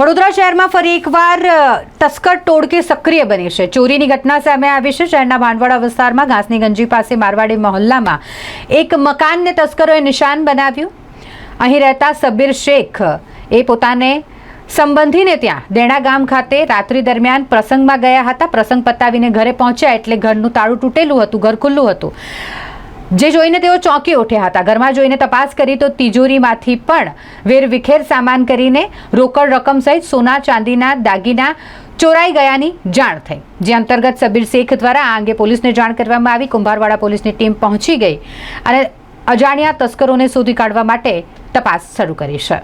વડોદરા શહેરમાં ફરી એકવાર તસ્કર ટોળકી સક્રિય બની છે. ચોરીની ઘટના સામે આવી છે. શહેરના ભાંડવાડા વિસ્તારમાં ઘાસની ગંજી પાસે મારવાડી મહોલ્લામાં એક મકાનને તસ્કરોએ નિશાન બનાવ્યું. અહીં રહેતા સબીર શેખ એ પોતાને સંબંધીને ત્યાં દેણા ગામ ખાતે રાત્રિ દરમિયાન પ્રસંગમાં ગયા હતા. પ્રસંગ પતાવીને ઘરે પહોંચ્યા એટલે ઘરનું તાળું તૂટેલું હતું, ઘર ખુલ્લું હતું. જે જોઈને તેઓ ચોંકી ઉઠ્યા હતા. ઘરમાં જોઈને તપાસ કરી તો તિજોરીમાંથી પણ વેરવિખેર સામાન કરીને રોકડ રકમ સહિત સોના, ચાંદીના, દાગીના ચોરાઈ ગયાની જાણ થઈ. જે અંતર્ગત સબીર શેખ દ્વારા આ અંગે પોલીસને જાણ કરવામાં આવી. કુંભારવાડા પોલીસની ટીમ પહોંચી ગઈ અને અજાણ્યા તસ્કરોને શોધી કાઢવા માટે તપાસ શરૂ કરી છે.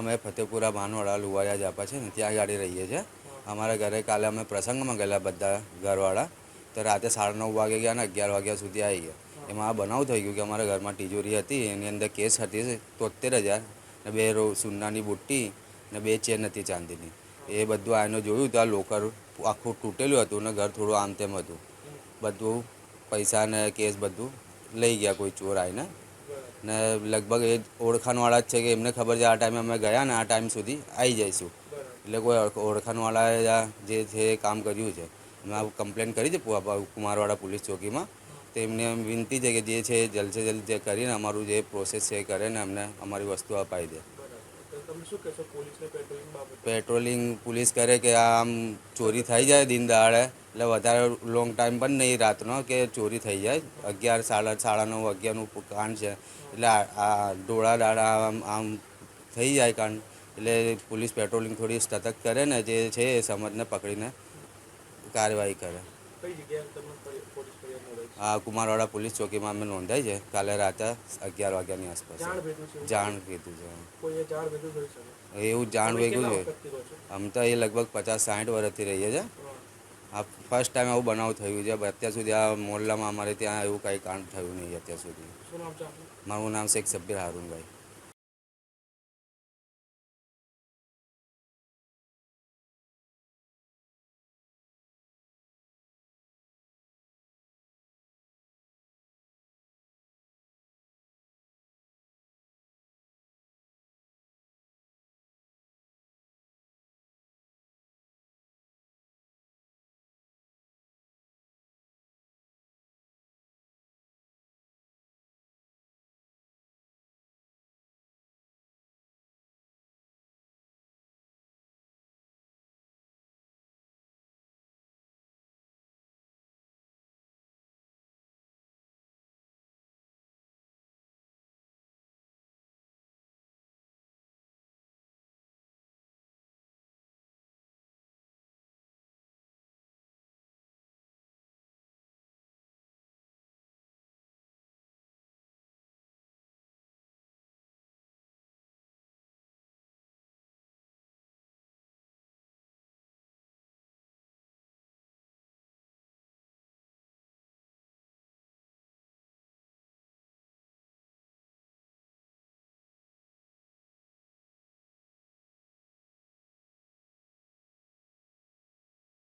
અમે ફતેપુરા ભાનવાડા લુવાયા જાપા છે ને, ત્યાં ગાડી રહીએ છીએ. અમારા ઘરે કાલે અમે પ્રસંગમાં ગયેલા બધા ઘરવાળા. તો રાતે સાડા નવ વાગે ગયા ને અગિયાર વાગ્યા સુધી આવી ગયા. એમાં આ બનાવ થઈ ગયું કે અમારા ઘરમાં તિજોરી હતી, એની અંદર કેસ હતી તોતેર હજાર ને બે રો સુનાની બુટ્ટી ને બે ચેન હતી ચાંદીની. એ બધું આને જોયું તો આ લોકર આખું તૂટેલું હતું ને ઘર થોડું આમ તેમ હતું. બધું પૈસા ને કેસ બધું લઈ ગયા કોઈ ચોર આવીને ને લગભગ એ ઓળખાણવાળા જ છે કે એમને ખબર છે આ ટાઈમે અમે ગયા ને આ ટાઈમ સુધી આવી જઈશું. એટલે કોઈ ઓળખ- ઓળખાણવાળાએ જે છે કામ કર્યું છે. મેં કમ્પ્લેન કરી છે કુમારવાડા પોલીસ ચોકીમાં. તો એમને એમ વિનંતી છે કે જે છે એ જલ્દ જે કરીને અમારું જે પ્રોસેસ છે એ કરે ને અમને અમારી વસ્તુ અપાઈ દે. પેટ્રોલિંગ પોલીસ કરે કે આમ ચોરી થઈ જાય દિન દહાડે? એટલે વધારે લોંગ ટાઈમ પણ નહીં રાતનો કે ચોરી થઈ જાય. અગિયાર સાડા સાડા નવ અગિયારનું કાંડ છે. એટલે આ ડોળા દાડા આમ આમ થઈ જાય કાંડ. એટલે પોલીસ પેટ્રોલિંગ થોડી સતત કરે ને જે છે એ સમજને પકડીને કાર્યવાહી કરે. કુમારવાડા પોલીસ ચોકીમાં અમે નોંધાઈ છે. કાલે રાતે અગિયાર વાગ્યાની આસપાસ. જાણ કીધું છે. એવું જાણ ભેગું છે. આમ તો એ લગભગ પચાસ સાઠ વર્ષથી રહીએ છે આ ફર્સ્ટ ટાઈમ આવું બનાવ થયું છે. અત્યાર સુધી આ મોહલ્લામાં અમારે ત્યાં એવું કાંઈ કાંડ થયું નહીં અત્યાર સુધી. મારું નામ શેખ સબ્બીર હારૂનભાઈ.